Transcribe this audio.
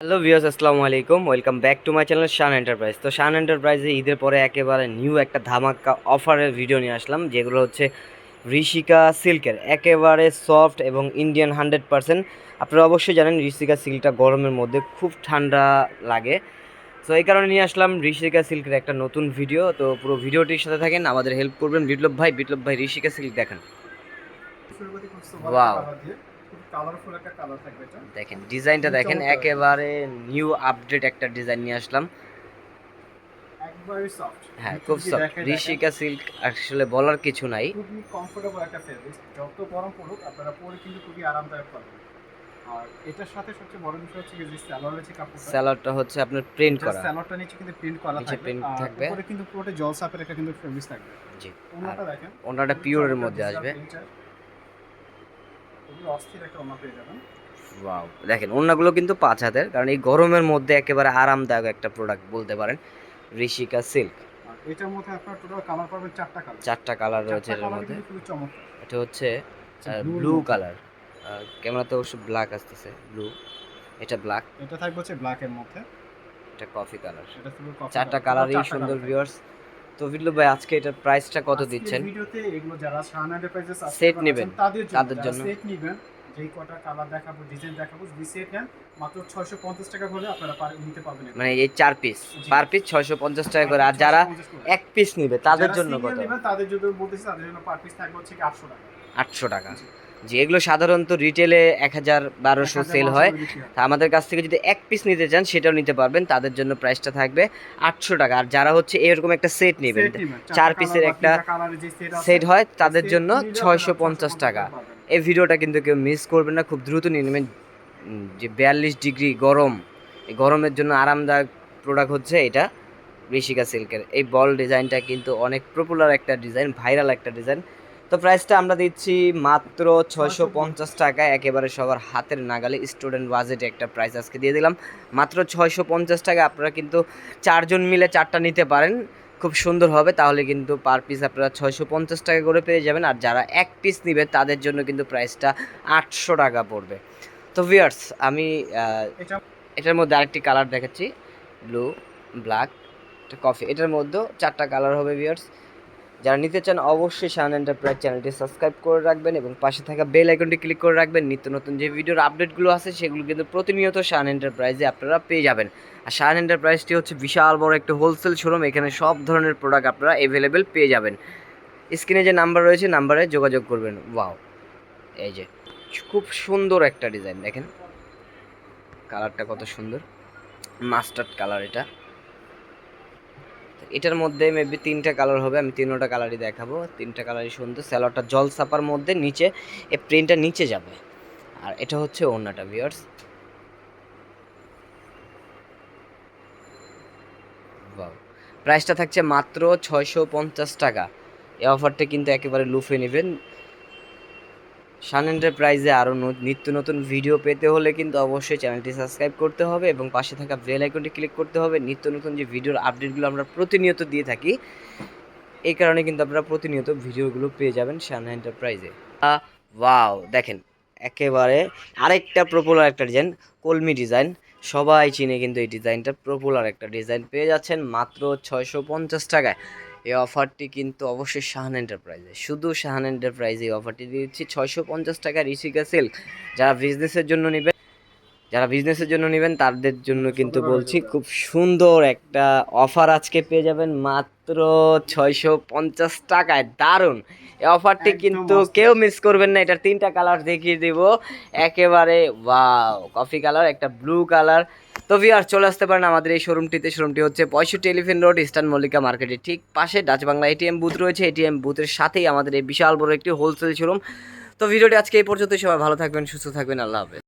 Hello viewers আসসালামু আলাইকুম। Welcome back to my channel Shan enterprise তো শান এন্টারপ্রাইজে ঈদের পরে একেবারে নিউ একটা ধামাকা অফারের ভিডিও নিয়ে আসলাম যেগুলো হচ্ছে ঋষিকা সিল্কের একেবারে সফট এবং ইন্ডিয়ান হান্ড্রেড পারসেন্ট আপনারা অবশ্যই জানেন ঋষিকা সিল্কটা গরমের মধ্যে খুব ঠান্ডা লাগে। তো এই কারণে নিয়ে আসলাম ঋষিকা সিল্কের একটা নতুন ভিডিও তো পুরো ভিডিওটির সাথে থাকেন আমাদের হেল্প করবেন বিপ্লব ভাই। বিপ্লব ভাই ঋষিকা সিল্ক দেখেন। কালারফুল একটা কালার থাকবে এটা। দেখেন ডিজাইনটা দেখেন একেবারে নিউ আপডেট একটা ডিজাইন নিয়ে আসলাম। একবারে সফট হ্যাঁ খুব সফট ঋষিকা সিল্ক আসলে বলার কিছু নাই। খুবই কমফোর্টেবল একটা ফেব্রিক যত গরম পড়ুক আপনারা পরে কিন্তু খুবই আরামদায়ক পাবেন। আর এটার সাথে সবচেয়ে বড় বিষয় হচ্ছে যে স্যালোয়ার রয়েছে কাপড়টা স্যালাডটা হচ্ছে আপনার প্রিন্ট করা। স্যালোয়ারটা নিচে কিন্তু প্রিন্ট করা থাকবে। print থাকবে। উপরে কিন্তু পুরোটা জল সাপের একটা কিন্তু ফেব্রিক থাকবে। জি ওনাটা দেখেন। ওনাটা পিওরের মধ্যে আসবে। খুবই অস্থির একটা ওনা পেয়ে যাবেন। ওয়াও দেখেন ওনাগুলো কিন্তু পাঁচ হাতের কারণ এই গরমের মধ্যে একেবারে আরামদায়ক একটা প্রোডাক্ট বলতে পারেন ঋষিকা সিল্ক এটার মধ্যে আপনার টোটাল কালার পাবেন চারটা কালার চারটা কালার রয়েছে এর মধ্যে। এটা হচ্ছে ব্লু কালার ক্যামেরাতে অবশ্য ব্ল্যাক আসতেছে ব্লু এটা ব্ল্যাক এটা থাকবে হচ্ছে ব্ল্যাক এর মধ্যে। এটা কফি কালার চারটা কালারই সুন্দর ভিউয়ার্স তো বিপ্লব ভাই আজকে এটার প্রাইসটা কত দিচ্ছেন? ভিডিওতে এগুলো যারা শাহান এন্টারপ্রাইজেস Set নিবেন, তাদের জন্য। সেট নিবেন যেই কটা কালার দেখাবো ডিজাইন দেখাবো যদি সেট নেন মাত্র 650 টাকা করে আপনারা নিতে পারবেন মানে এই চার পিস। পার পিস ছয়শো পঞ্চাশ টাকা করে। আর যারা এক পিস নিবে তাদের জন্য কত? তাদের জন্য বলতেছি তাদের জন্য পার পিস থাকবে হচ্ছে 800 টাকা। আটশো টাকা। যে এগুলো সাধারণত রিটেলে এক হাজার বারোশো সেল হয়। তা আমাদের কাছ থেকে যদি এক পিস নিতে চান সেটাও নিতে পারবেন। তাদের জন্য প্রাইসটা থাকবে আটশো টাকা। আর যারা হচ্ছে এরকম একটা সেট নেবেন চার পিসের একটা সেট হয় তাদের জন্য ছয়শো পঞ্চাশ টাকা। এই ভিডিওটা কিন্তু কেউ মিস করবেন না। খুব দ্রুত নিয়ে নেবেন। যে বিয়াল্লিশ ডিগ্রি গরম এই গরমের জন্য আরামদায়ক প্রোডাক্ট হচ্ছে এটা ঋষিকা সিল্কের। এই বল ডিজাইনটা কিন্তু অনেক পপুলার একটা ডিজাইন ভাইরাল একটা ডিজাইন তো প্রাইসটা আমরা দিচ্ছি মাত্র ছয়শো পঞ্চাশ টাকায় একেবারে সবার হাতের নাগালে স্টুডেন্ট বাজেটে একটা প্রাইস আজকে দিয়ে দিলাম। মাত্র ছয়শো পঞ্চাশ টাকা আপনারা কিন্তু চারজন মিলে চারটা নিতে পারেন। খুব সুন্দর হবে তাহলে কিন্তু পার পিস আপনারা ছয়শো পঞ্চাশ টাকা করে পেয়ে যাবেন। আর যারা এক পিস নেবে তাদের জন্য কিন্তু প্রাইসটা আটশো টাকা পড়বে। তো ভিয়ার্স আমি এটা এটার মধ্যে আরেকটি কালার দেখাচ্ছি। ব্লু ব্ল্যাক কফি এটার মধ্যেও চারটা কালার হবে ভিয়ার্স যারা নিতে চান অবশ্যই শান এন্টারপ্রাইজ চ্যানেলটি সাবস্ক্রাইব করে রাখবেন এবং পাশে থাকা বেল আইকনটি ক্লিক করে রাখবেন। নিত্য নতুন যে ভিডিওর আপডেটগুলো আছে, সেগুলো কিন্তু প্রতিনিয়ত শান এন্টারপ্রাইজে আপনারা পেয়ে যাবেন। আর শান এন্টারপ্রাইজটি হচ্ছে বিশাল বড় একটা হোলসেল শোরুম এখানে সব ধরনের প্রোডাক্ট আপনারা অ্যাভেলেবেল পেয়ে যাবেন। স্ক্রিনে যে নাম্বার রয়েছে নাম্বারে যোগাযোগ করবেন। ওয়াও এই যে, খুব সুন্দর একটা ডিজাইন দেখেন। কালারটা কত সুন্দর। মাস্টার্ড কালার এটা। এটার মধ্যে মেবি তিনটা কালার হবে, আমি তিনটা কালারই দেখাবো। তিনটা কালারই সুন্দর স্যালোয়ারটা জল সাপার মধ্যে নিচে, এ প্রিন্টটা নিচে যাবে। আর এটা হচ্ছে ওড়নাটা ভিউয়ার্স প্রাইসটা থাকছে মাত্র ছয়শো পঞ্চাশ টাকা। এই অফারটা কিন্তু একেবারে লুফে নেবেন। শান এন্টারপ্রাইজে আরও নিত্য নতুন ভিডিও পেতে হলে কিন্তু অবশ্যই চ্যানেলটি সাবস্ক্রাইব করতে হবে এবং পাশে থাকা বেল আইকনটি ক্লিক করতে হবে। নিত্য নতুন যে ভিডিওর আপডেটগুলো আমরা প্রতিনিয়ত দিয়ে থাকি, এই কারণে কিন্তু আপনারা প্রতিনিয়ত ভিডিওগুলো পেয়ে যাবেন শান এন্টারপ্রাইজে ওয়াও দেখেন, একেবারে আরেকটা পপুলার একটা ডিজাইন কলমি ডিজাইন সবাই চিনে কিন্তু এই ডিজাইনটা পপুলার একটা ডিজাইন পেয়ে যাচ্ছেন মাত্র ছয়শো পঞ্চাশ টাকায়। এই অফারটি কিন্তু অবশ্যই শাহান এন্টারপ্রাইজে। শুধু শাহান এন্টারপ্রাইজে এই অফারটি দিচ্ছি ছয়শো পঞ্চাশ টাকা ঋষিকা সিল্ক। যারা বিজনেসের জন্য নেবেন যারা বিজনেসের জন্য নেবেন তাদের জন্য কিন্তু বলছি খুব সুন্দর একটা অফার আজকে পেয়ে যাবেন মাত্র ছয়শো পঞ্চাশ টাকায়। দারুণ! এই অফারটি কিন্তু কেউ মিস করবেন না এটার তিনটা কালার দেখিয়ে দিব। একেবারে ওয়াও কফি কালার একটা ব্লু কালার তো ভিউয়ার চলে আসতে পারেন আমাদের এই শোরুমটিতে শোরুমটি হচ্ছে পঁয়ষট্টি এলিফেন্ট রোড ইস্টার্ন মল্লিকা মার্কেটের ঠিক পাশে। ডাচ বাংলা এটিএম বুথ রয়েছে। এটিএম বুথের সাথেই আমাদের এই বিশাল বড় একটি হোলসেল শোরুম তো ভিডিওটি আজকে এই পর্যন্ত সবাই ভালো থাকবেন, সুস্থ থাকবেন। আল্লাহ হাফেজ।